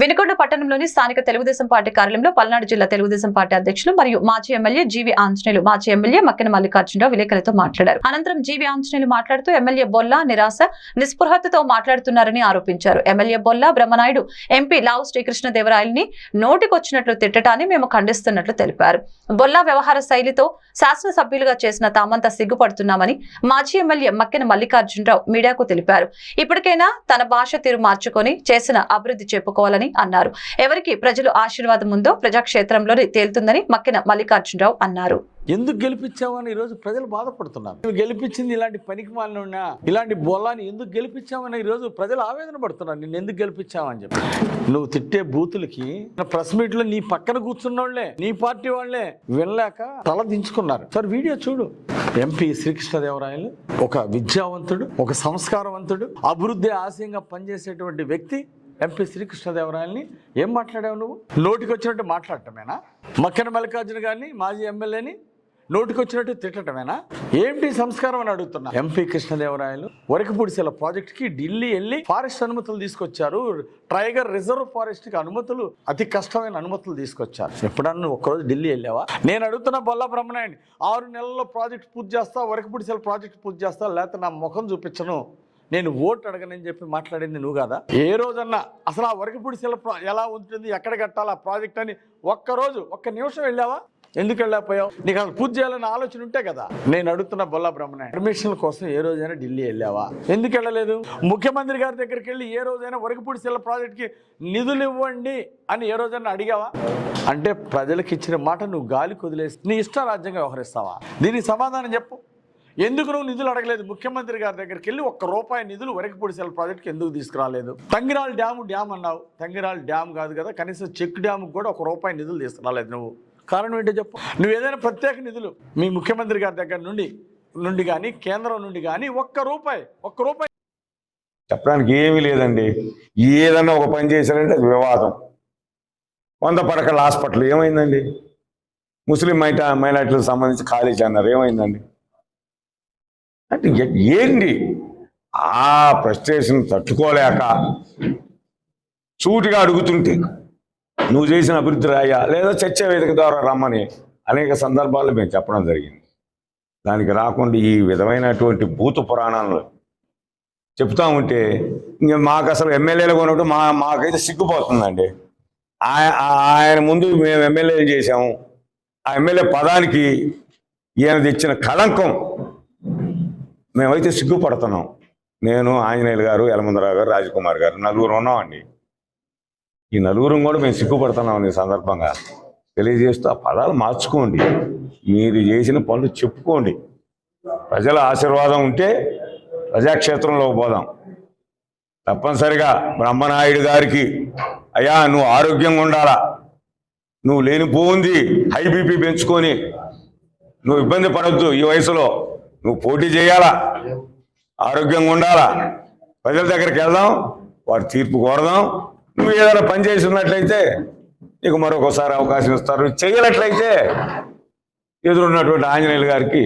వినుకొండ పట్టణంలోని స్థానిక తెలుగుదేశం పార్టీ కార్యాలయంలో పల్నాడు జిల్లా తెలుగుదేశం పార్టీ అధ్యక్షులు మరియు మాజీ ఎమ్మెల్యే జీవి ఆంజనేయులు మాజీ ఎమ్మెల్యే మక్కిన మల్లికార్జునరావు విలేకరులతో మాట్లాడారు. అనంతరం జీవి ఆంజనేయులు మాట్లాడుతూ ఎమ్మెల్యే బొల్లా నిరాశ నిస్పృహతతో మాట్లాడుతున్నారని ఆరోపించారు. ఎమ్మెల్యే బొల్లా బ్రహ్మనాయుడు ఎంపీ లావు శ్రీకృష్ణదేవరాయల్ని నోటికొచ్చినట్లు తిట్టడాన్ని మేము ఖండిస్తున్నట్లు తెలిపారు. బొల్లా వ్యవహార శైలితో శాసనసభ్యులుగా చేసిన తామంతా సిగ్గుపడుతున్నామని మాజీ ఎమ్మెల్యే మక్కిన మల్లికార్జునరావు మీడియాకు తెలిపారు. ఇప్పటికైనా తన భాష తీరు మార్చుకొని చేసిన అభివృద్ధి చెప్పుకోవాలని అన్నారు. ఎవరికి ప్రజలు ఆశీర్వాదం ఉందో ప్రజాక్షేత్రంలోనే తేలుతుందని మక్కిన మల్లికార్జునరావు అన్నారు. ఎందుకు గెలిపించామని ఈరోజు ప్రజలు బాధపడుతున్నారు. నువ్వు గెలిపించింది ఇలాంటి పనికి మాలిన ఇలాంటి బొల్లాని ఎందుకు గెలిపించామని ఈరోజు ప్రజలు ఆవేదన పడుతున్నారు. నిన్ను ఎందుకు గెలిపించామని చెప్పి. నువ్వు తిట్టే బూతులకి ప్రెస్ మీట్లో నీ పక్కన కూర్చున్నోళ్ళే నీ పార్టీ వాళ్ళే వినలేక తల దించుకున్నారు. సార్ వీడియో చూడు. ఎంపీ శ్రీకృష్ణదేవరాయలు ఒక విద్యావంతుడు ఒక సంస్కారవంతుడు అభివృద్ధి ఆశయంగా పనిచేసేటువంటి వ్యక్తి ఎంపీ శ్రీకృష్ణదేవరాయల్ని ఏం మాట్లాడావు నువ్వు? నోటికి వచ్చినట్టు మాట్లాడటమేనా? మక్కన మల్లికార్జున గారిని మాజీ ఎమ్మెల్యేని నోటికి వచ్చినట్టు తిట్టటమేనా? ఏంటి సంస్కారం అని అడుగుతున్నా. ఎంపీ కృష్ణదేవరాయలు వరకపూడిసెల ప్రాజెక్ట్కి ఢిల్లీ వెళ్ళి ఫారెస్ట్ అనుమతులు తీసుకొచ్చారు. టైగర్ రిజర్వ్ ఫారెస్ట్కి అనుమతులు అతి కష్టమైన అనుమతులు తీసుకొచ్చారు. ఎప్పుడన్నా నువ్వు ఒక్కరోజు ఢిల్లీ వెళ్ళావా? నేను అడుగుతున్న బొల్ల బ్రహ్మనాయుడు ఆరు నెలల్లో ప్రాజెక్ట్ పూర్తి చేస్తా వరకపూడిసెల ప్రాజెక్ట్ పూర్తి చేస్తా లేకపోతే నా ముఖం చూపించను. నేను ఓటు అడగనని చెప్పి మాట్లాడింది నువ్వు కదా? ఏ రోజన్నా అసలు ఆ వరకపూడిసెల ప్రా- ఎలా ఉంటుంది ఎక్కడ కట్టాలి ఆ ప్రాజెక్ట్ అని ఒక్కరోజు ఒక్క నిమిషం వెళ్ళావా? ఎందుకు వెళ్ళకపోయావు నీకు అసలు పూజ చేయాలని ఆలోచన ఉంటే కదా? నేను అడుగుతున్న బొల్లా బ్రహ్మణ అడ్మిషన్ కోసం ఏ రోజైనా ఢిల్లీ వెళ్ళావా? ఎందుకు వెళ్ళలేదు? ముఖ్యమంత్రి గారి దగ్గరికి వెళ్ళి ఏ రోజైనా వరకపూడి శిల ప్రాజెక్ట్కి నిధులు ఇవ్వండి అని ఏ రోజైనా అడిగావా? అంటే ప్రజలకు ఇచ్చిన మాట నువ్వు గాలి కుదిలేసి నీ ఇష్ట రాజ్యంగా వ్యవహరిస్తావా? దీనికి సమాధానం చెప్పు. ఎందుకు నువ్వు నిధులు అడగలేదు? ముఖ్యమంత్రి గారి దగ్గరికి వెళ్ళి ఒక్క రూపాయి నిధులు వరకపూడి సెల్ ప్రాజెక్ట్కి ఎందుకు తీసుకురాలేదు? తంగిరాల్ డ్యాము డ్యామ్ అన్నావు. తంగిరాల్ డ్యామ్ కాదు కదా కనీసం చెక్ డ్యామ్ కూడా ఒక రూపాయి నిధులు తీసుకురాలేదు నువ్వు. కారణం ఏంటో చెప్పు. నువ్వు ఏదైనా ప్రత్యేక నిధులు మీ ముఖ్యమంత్రి గారి దగ్గర నుండి నుండి కానీ కేంద్రం నుండి కానీ ఒక్క రూపాయి ఒక్క రూపాయి చెప్పడానికి ఏమీ లేదండి. ఏదన్నా ఒక పని చేశారంటే అది వివాదం. వంద పడకల హాస్పిటల్ ఏమైందండి? ముస్లిం మైట మైనార్టీలకు సంబంధించి కాలేజీ అన్నారు ఏమైందండి? అంటే ఏంటి? ఆ ఫ్రస్ట్రేషన్ తట్టుకోలేక సూటిగా అడుగుతుంటే నువ్వు చేసిన అభివృద్ధి రాయా లేదా చర్చ వేదిక ద్వారా రమ్మని అనేక సందర్భాల్లో మేము చెప్పడం జరిగింది. దానికి రాకుండా ఈ విధమైనటువంటి భూత పురాణాలు చెప్తా ఉంటే ఇంక మాకు అసలు ఎమ్మెల్యేలు కొనడం మా మాకైతే సిగ్గుపోతుందండి. ఆయ- ఆయన ముందు మేము ఎమ్మెల్యేలు చేశాము. ఆ ఎమ్మెల్యే పదానికి ఈయన తెచ్చిన కళంకం మేమైతే సిగ్గుపడుతున్నాం. నేను ఆంజనేయులు గారు యలమందరావు గారు రాజకుమార్ గారు నలుగురు ఉన్నామండి. ఈ నలుగురం కూడా మేము సిగ్గుపడుతున్నాం ఈ సందర్భంగా. తెలియజేస్తూ ఆ పదాలు మార్చుకోండి. మీరు చేసిన పనులు చెప్పుకోండి. ప్రజల ఆశీర్వాదం ఉంటే ప్రజాక్షేత్రంలో పోదాం. తప్పనిసరిగా బ్రహ్మనాయుడు గారికి అయ్యా నువ్వు ఆరోగ్యంగా ఉండాలా? నువ్వు లేనిపోంది హై బీపీ పెంచుకొని నువ్వు ఇబ్బంది పడద్దు ఈ వయసులో. నువ్వు పోటీ చేయాలా? ఆరోగ్యంగా ఉండాలా? ప్రజల దగ్గరికి వెళ్దాం వారి తీర్పు కోరదాం. నువ్వు ఏదైనా పని చేస్తున్నట్లయితే నీకు మరొకసారి అవకాశం ఇస్తారు. చేయనట్లయితే ఎదురున్నటువంటి ఆంజనేయులు గారికి